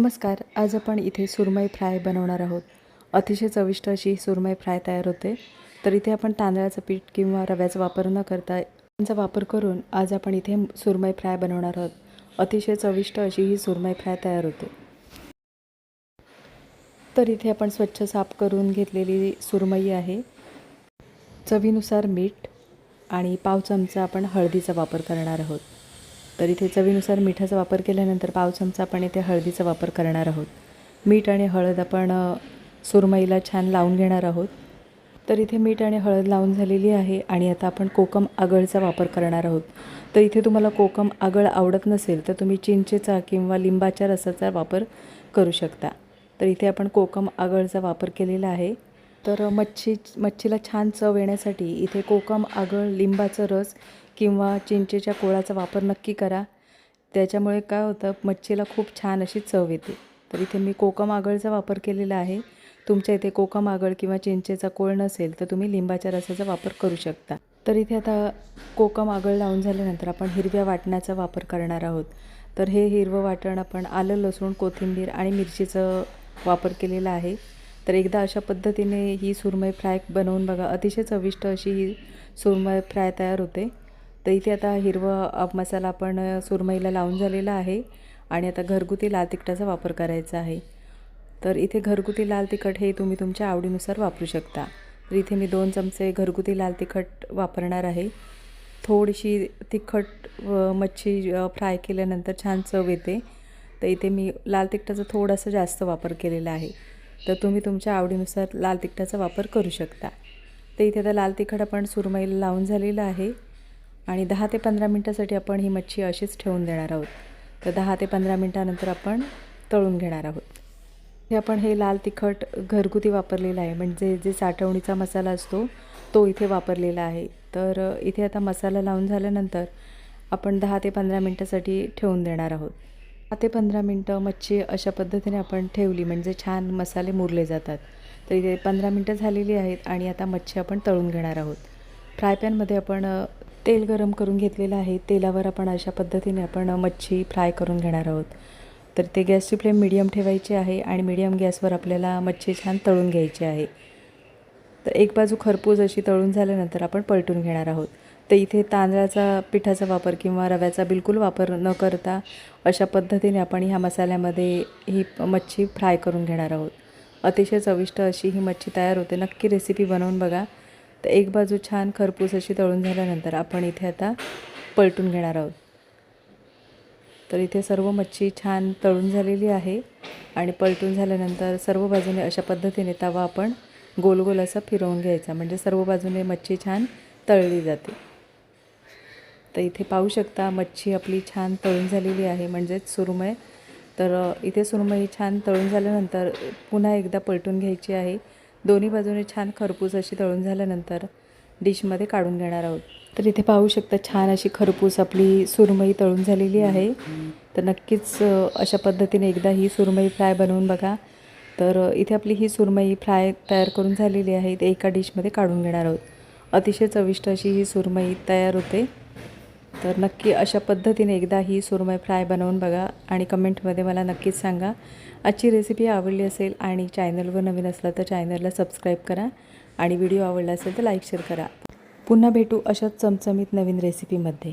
नमस्कार आज आपण इथे सुरमई फ्राय बनवणार आहोत. अतिशय चविष्ट अशी सुरमई फ्राय तयार होते. तर इथे आपण तांदळाचं पीठ किंवा रव्याचा वापर न करता यांचा वापर करून आज आपण इथे सुरमई फ्राय बनवणार आहोत. अतिशय चविष्ट अशी ही सुरमई फ्राय तयार होते. तर इथे आपण स्वच्छ साफ करून घेतलेली सुरमई आहे. चवीनुसार मीठ आणि पाव चमचा आपण हळदीचा वापर करणार आहोत. तर इथे चवीनुसार मिठाचा वापर केल्यानंतर पाव चमचा आपण इथे हळदीचा वापर करणार आहोत. मीठ आणि हळद आपण सुरमईला छान लावून घेणार आहोत. तर इथे मीठ आणि हळद लावून झालेली आहे आणि आता आपण कोकम आगळचा वापर करणार आहोत. तर इथे तुम्हाला कोकम आगळ आवडत नसेल तर तुम्ही चिंचेचा किंवा लिंबाच्या रसाचा वापर करू शकता. तर इथे आपण कोकम आगळचा वापर केलेला आहे. तर मच्छी मच्छीला छान चव येण्यासाठी इथे कोकम आगळ लिंबाचं रस किंवा चिंचेच्या कोळाचा वापर नक्की करा. त्याच्यामुळे काय होतं मच्छीला खूप छान अशी चव येते. तर इथे मी कोकम आगळचा वापर केलेला आहे. तुमच्या इथे कोकम आगळ किंवा चिंचेचा कोळ नसेल तर तुम्ही लिंबाच्या रसाचा वापर करू शकता. तर इथे आता कोकम आगळ लावून झाल्यानंतर आपण हिरव्या वाटणाचा वापर करणार आहोत. तर हे हिरवं वाटण आपण आलं लसूण कोथिंबीर आणि मिरचीचं वापर केलेला आहे. तर एकदा अशा पद्धतीने ही सुरमई फ्राय बनवून बघा. अतिशय चविष्ट अशी ही सुरमई फ्राय तयार होते. तर इथे आता हिरवा मसाला आपण सुरमईला लावून झालेला आहे आणि आता घरगुती लाल तिखटाचा वापर करायचा आहे. तर इथे घरगुती लाल तिखट हे तुम्ही तुमच्या आवडीनुसार वापरू शकता. तर इथे मी दोन चमचे घरगुती लाल तिखट वापरणार आहे. थोडीशी तिखट व मच्छी फ्राय केल्यानंतर छान चव येते. तर इथे मी लाल तिखटाचा थोडासा जास्त वापर केलेला आहे. तर तुम्ही तुमच्या आवडीनुसार लाल तिखटाचा वापर करू शकता. तर इथे आता लाल तिखट आपण सुरमईला लावून झालेलं आहे आणि दहा ते पंधरा मिनटासाठी आपण ही मच्छी अशीच ठेवून देणार आहोत. तर दहा ते पंधरा मिनटानंतर आपण तळून घेणार आहोत. हे आपण हे लाल तिखट घरगुती वापरलेलं आहे. म्हणजे जे साठवणीचा मसाला असतो तो इथे वापरलेला आहे. तर इथे आता मसाला लावून झाल्यानंतर आपण दहा ते पंधरा मिनटासाठी ठेवून देणार आहोत. दहा ते पंधरा मिनटं मच्छी अशा पद्धतीने आपण ठेवली म्हणजे छान मसाले मुरले जातात. तर इथे पंधरा मिनटं झालेली आहेत आणि आता मच्छी आपण तळून घेणार आहोत. फ्राय पॅनमध्ये आपण तेल गरम करून घेतलेलं आहे. तेलावर आपण अशा पद्धतीने आपण मच्छी फ्राय करून घेणार आहोत. तर ते गॅसची फ्लेम मिडियम ठेवायची आहे आणि मिडियम गॅसवर आपल्याला मच्छी छान तळून घ्यायची आहे. तर एक बाजू खरपूस अशी तळून झाल्यानंतर आपण पलटून घेणार आहोत. तर इथे तांदळाचा पिठाचा वापर किंवा रव्याचा बिलकुल वापर न करता अशा पद्धतीने आपण ह्या मसाल्यामध्ये ही मच्छी फ्राय करून घेणार आहोत. अतिशय चविष्ट अशी ही मच्छी तयार होते. नक्की रेसिपी बनवून बघा. तर एक बाजू छान खरपूस अशी तळून झाल्यानंतर आपण इथे आता पलटून घेणार आहोत. तर इथे सर्व मच्छी छान तळून झालेली आहे आणि पलटून झाल्यानंतर सर्व बाजूने अशा पद्धतीने तवा आपण गोल गोल असा फिरवून घ्यायचा. म्हणजे सर्व बाजूने मच्छी छान तळली जाते. तर इथे पाहू शकता मच्छी आपली छान तळून झालेली आहे म्हणजेच सुरमई. तर इथे सुरमई छान तळून झाल्यानंतर पुन्हा एकदा पलटून घ्यायची आहे. दोन्ही बाजूने छान खरपूस अशी तळून झाल्यानंतर डिशमध्ये काढून घेणार आहोत. तर इथे पाहू शकता छान अशी खरपूस आपली सुरमई तळून झालेली आहे. तर नक्कीच अशा पद्धतीने एकदा ही सुरमई फ्राय बनवून बघा. तर इथे आपली ही सुरमई फ्राय तयार करून झालेली आहे. ते एका डिशमध्ये काढून घेणार आहोत. अतिशय चविष्ट अशी ही सुरमई तयार होते. तर नक्की अशा पद्धतीने एकदा ही सुरमय फ्राय बनवून बघा आणि कमेंटमध्ये मला नक्कीच सांगा. आजची रेसिपी आवडली असेल आणि चॅनलवर नवीन असला तर चॅनलला सबस्क्राईब करा आणि व्हिडिओ आवडला असेल तर लाईक शेअर करा. पुन्हा भेटू अशाच चमचमीत नवीन रेसिपीमध्ये